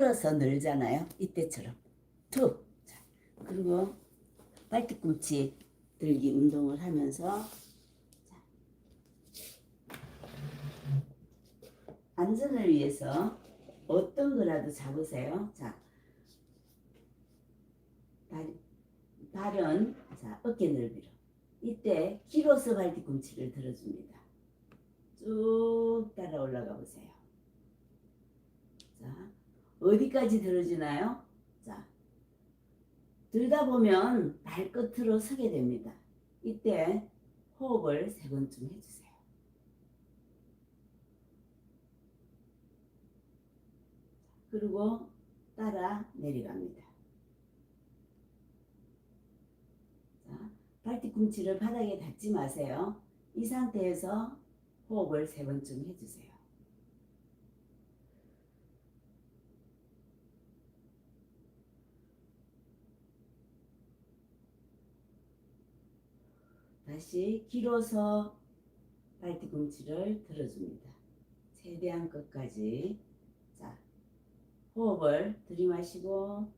풀어서 늘잖아요. 이때처럼 툭. 자, 그리고 발뒤꿈치 들기 운동을 하면서 자, 안전을 위해서 어떤 거라도 잡으세요. 자, 발, 발은 자 어깨 넓이로. 이때 길어서 발뒤꿈치를 들어줍니다. 쭉 따라 올라가 보세요. 자, 어디까지 들어지나요? 자, 들다 보면 발끝으로 서게 됩니다. 이때 호흡을 세 번쯤 해주세요. 그리고 따라 내려갑니다. 자, 발뒤꿈치를 바닥에 닿지 마세요. 이 상태에서 호흡을 세 번쯤 해주세요. 다시 길어서 발뒤꿈치를 들어줍니다. 최대한 끝까지. 자, 호흡을 들이마시고